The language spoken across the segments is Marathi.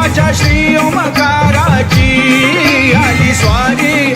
माझ्या श्री ओमकाराची आली स्वारी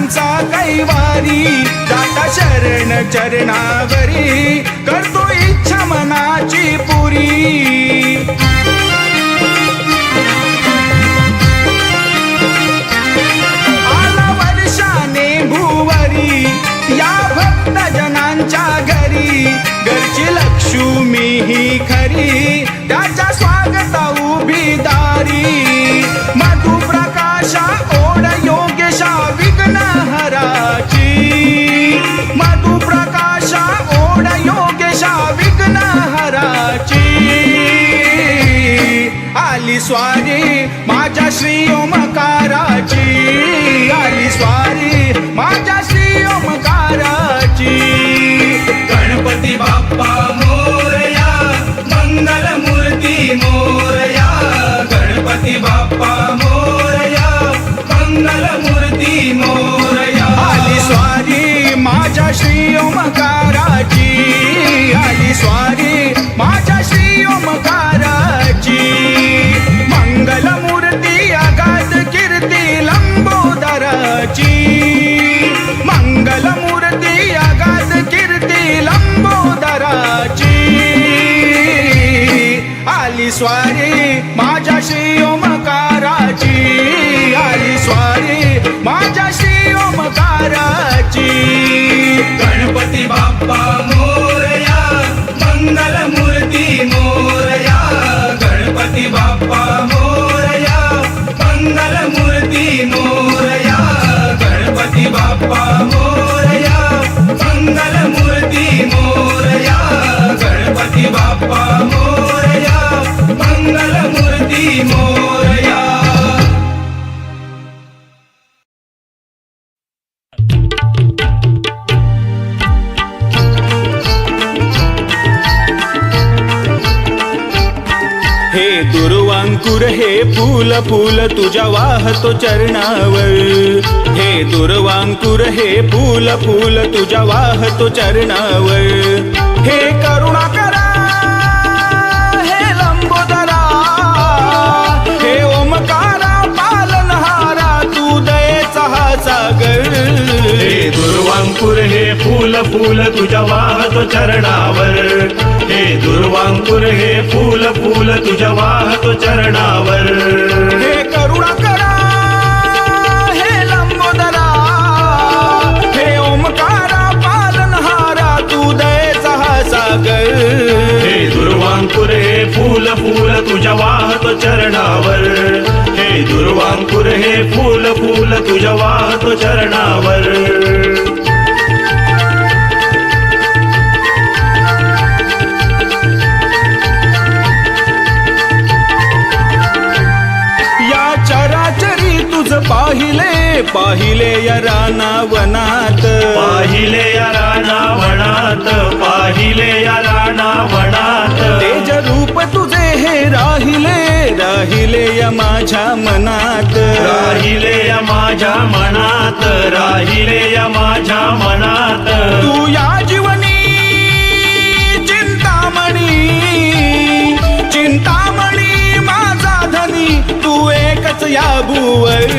त्यांचा कैवारी दाता शरण चरणावरी करतो इच्छा मनाची पुरी. घरी घरची लक्ष्मी ही खरी. see मोरया हे दुर्वांकुर हे फूल फूल तुझ्या वाहतो चरणावर. हे दुर्वांकुर हे फूल फुल तुझ्या वाहतो चरणावर. हे कर फूल तुझ्या वाहतो चरणावर. हे दुर्वांकुर हे फूल फूल तुझ्या वाहतो चरणावर. हे करुणा करा हे लंबोदरा हे ओमकारा पालनहारा तू दयेचा हा सागर हे दुर्वांकुर हे फूल फूल तुझ्या वाहतो चरणावर. हे दुर्वांकुर हे फूल फूल तुझ्या वाहतो चरणावर. पाहिले या रानावनात. पाहिले या राणा वनात पाहिले या राणा वनात तेज रूप तुझे हे राहिले राहिले या माझ्या मनात. राहिले या माझ्या मनात राहिले या माझ्या मनात. तू या जीवनी चिंतामणी चिंतामणी तू एकच या भूवर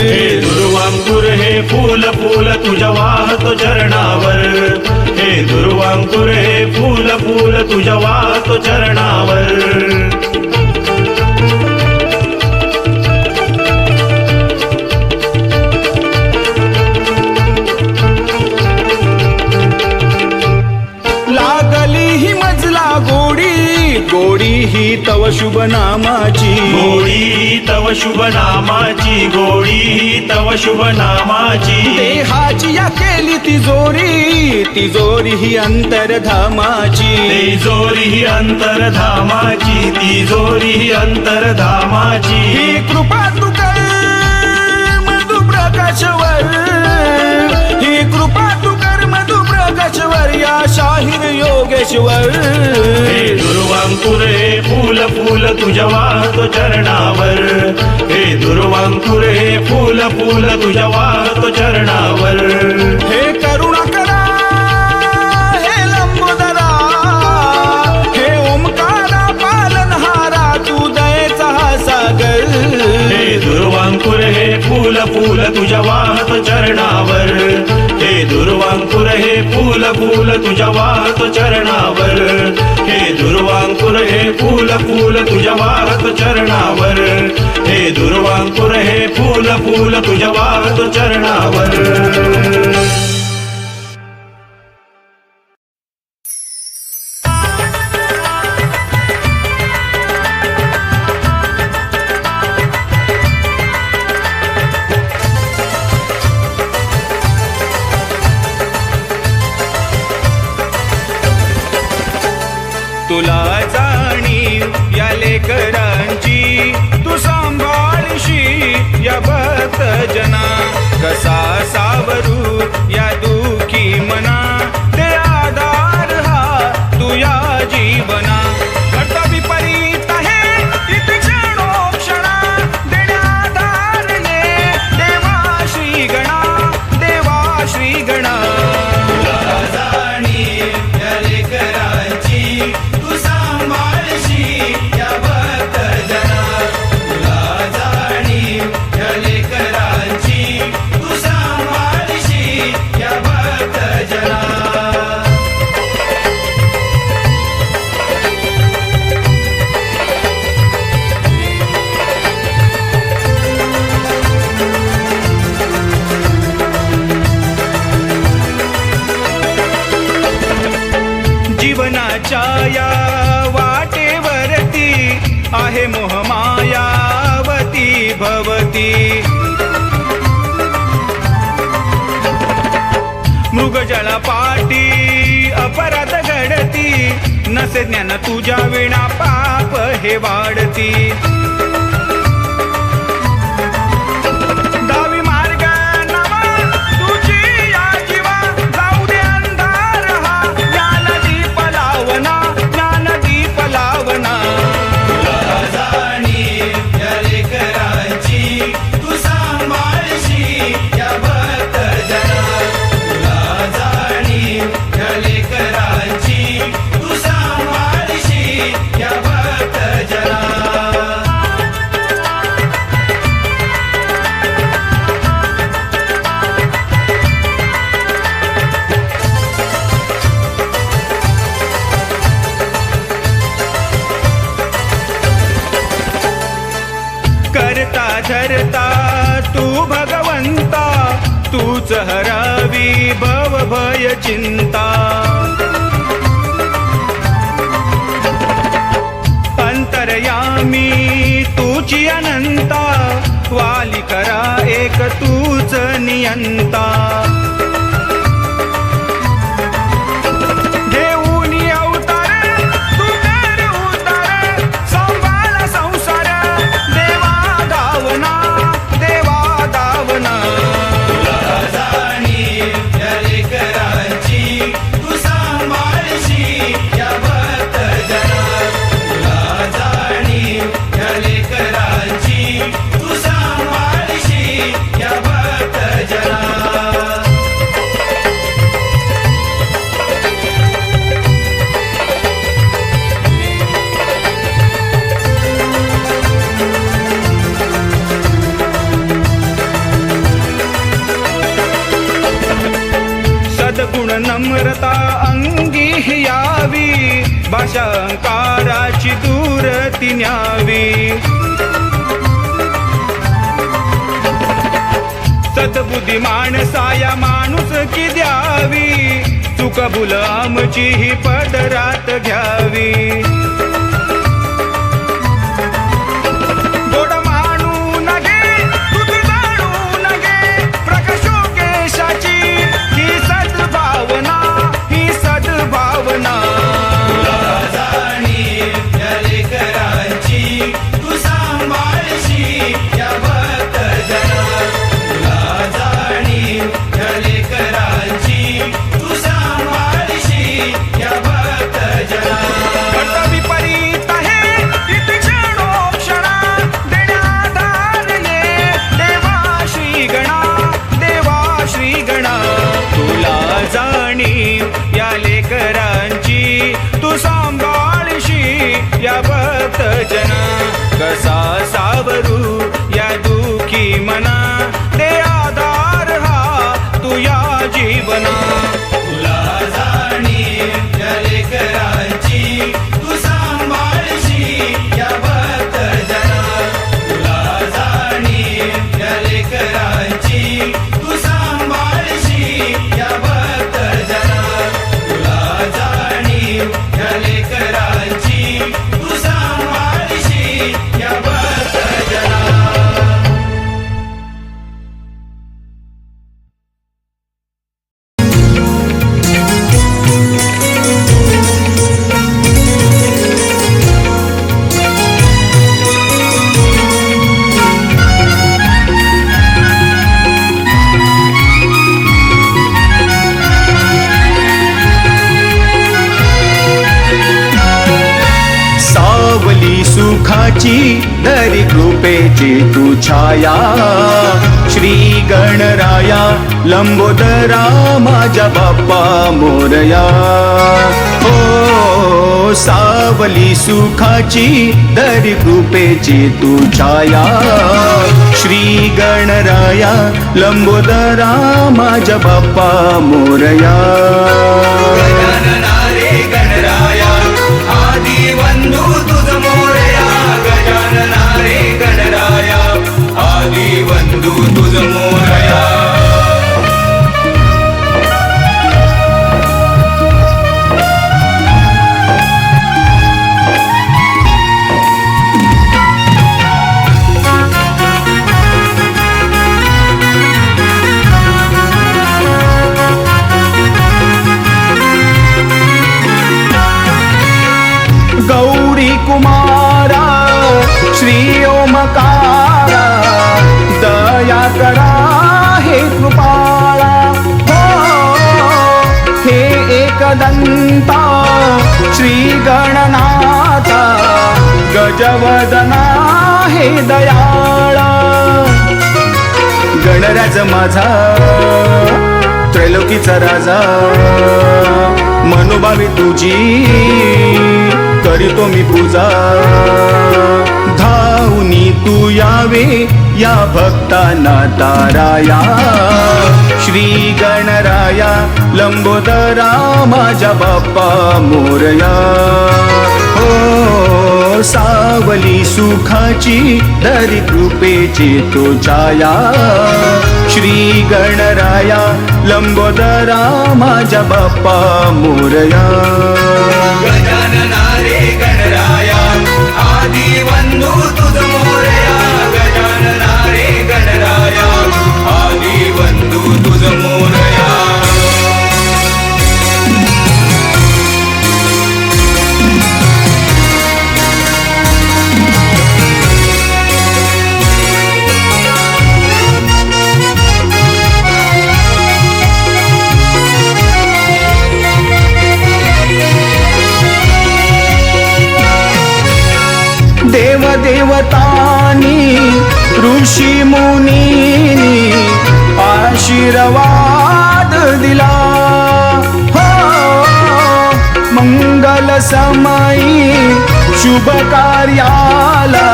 हे दुर्वांकुर हे फूल फूल तुझ्या वाहतो चरणावर. हे दुर्वांकुर हे फूल फूल तुझ्या वाहतो चरणावर. तव शुभ नामाची गोडी तव शुभ नामाची गोडी तव शुभ नामाची देहाची या केली तिजोरी तिजोरी ही अंतरधामाची. तिजोरी ही अंतरधामाची तिजोरी ही अंतरधामाची. ही कृपा तू कर मधु प्रकाशवर ही कृपा तू या शाहीर योगेश्वर. हे दुर्वांकुर फूल फूल तुझ्या वाहतो चरणावर. हे दुर्वांकुर फूल फूल तुझ्या वाहतो चरणावर. हे करुणा करा हे लंबोदरा हे ओमकारा पालनहारा तू दयेचा हा सागर. हे दुर्वांकुर हे फूल फूल तुझ्या वाहतो चरणावर. फूल तुझ्या वाहत चरणावर. हे दुर्वांकुर हे फूल फूल तुझ्या वाहत चरणावर. हे दुर्वांकुर हे फूल फूल तुझ्या वाहत चरणावर. लेकरांची तू सांभाळशी या भक्त जना हे ठरता तू भगवंता तूच हरावी भव भय चिंता. अंतरयामी तुची अनंता वाली करा एक तूच नियंता. गुण नम्रता अंगी यावी. भाषांकाराची दूर ती न्यावी. सद्बुद्धी माणसाया माणूस की द्यावी. चुकबुल आमची ही पदरात घ्यावी. दरी कृपेची तू छाया. श्री गणराया लंबोदरा माझ्या बाप्पा मोरया. हो सावली सुखाची दरी कृपेची तू छाया. श्री गणराया लंबोदरा माझ्या बाप्पा मोरया. जगदन्ता श्रीगणनाथा गजवदना हे दयाळा। गणराज माझा त्रैलोकीचा राजा मनोभावी तुझी करीतो मी पूजा. धावनी तू यावे या भक्तांना ताराया. श्री गणराया लंबोदरा माझ्या बाप्पा मोरया. हो सावली सुखाची दरी कृपेची तो छाया. श्री गणराया लंबोदरा माझ्या बाप्पा मोरया. समाई समयी शुभ कार्याला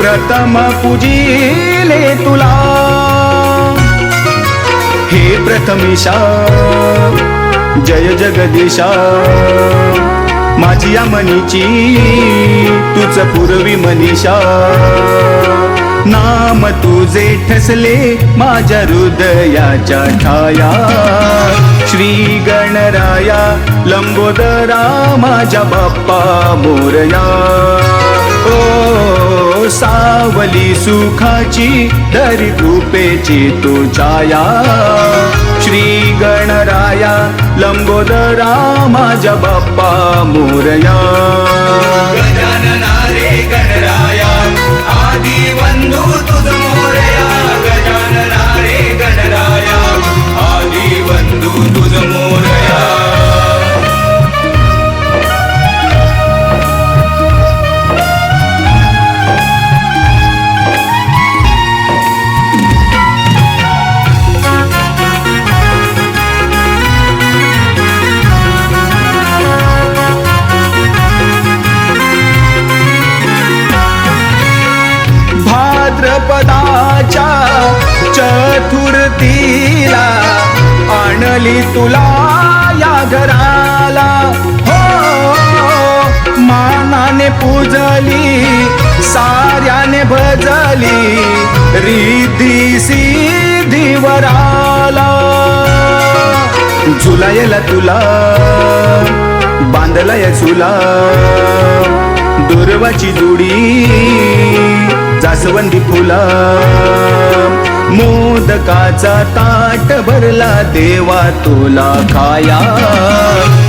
प्रथम पूजिले तुला। हे प्रथमेशा जय जगदीशा माझी या मनीची तुझ पूर्वी मनीषा। नाम तुझे ठसले माझ्या हृदयाच्या ठाया श्री गणराया लंबोदरा माझ्या बाप्पा मोरया. ओ सावली सुखाची धरी कृपेची तू छाया. श्री गणराया लंबोदरा माझ्या बाप्पा मोरया. गजानना रे गणराया आदी बंधू तुझा पूजली साऱ्याने भजली रिद्धी सिद्धी वराला. झुलायला तुला बांधलाय झुला. दुर्वाची जुडी जासवंदी फुला. मोदकाचा ताट भरला देवा तुला खाया.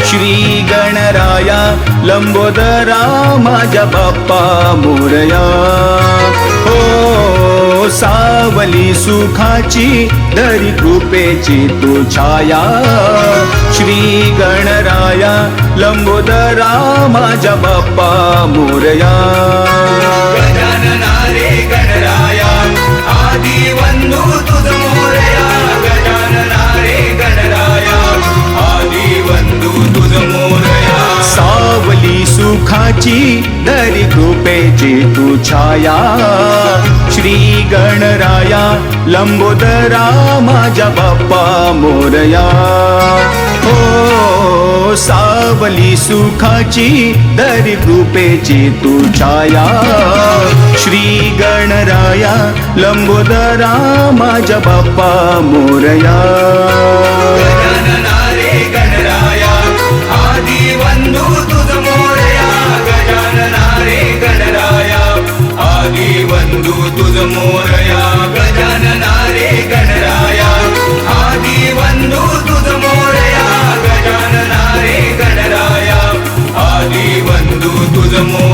श्री गणराया लंबोदरा माझ्या बाप्पा मोरया. हो सावली सुखाची धरी कृपेची तू छाया. श्री गणराया लंबोदरा माझ्या बाप्पा मोरया. रे गणराया. आदी बंधू तुझ सुखाची दरी कृपेची तू छाया. श्री गणराया लंबोदरा माझ्या बाप्पा मोरया. हो सावली सुखाची दरी कृपेची तू छाया. श्री गणराया लंबोदरा माझ्या बाप्पा मोरया. आदी बंधू तुझ मोरया गजानना रे गणराया आदी बंधू तुझ मोरया गजानना रे गणराया आदी बंधू तुझ मोरया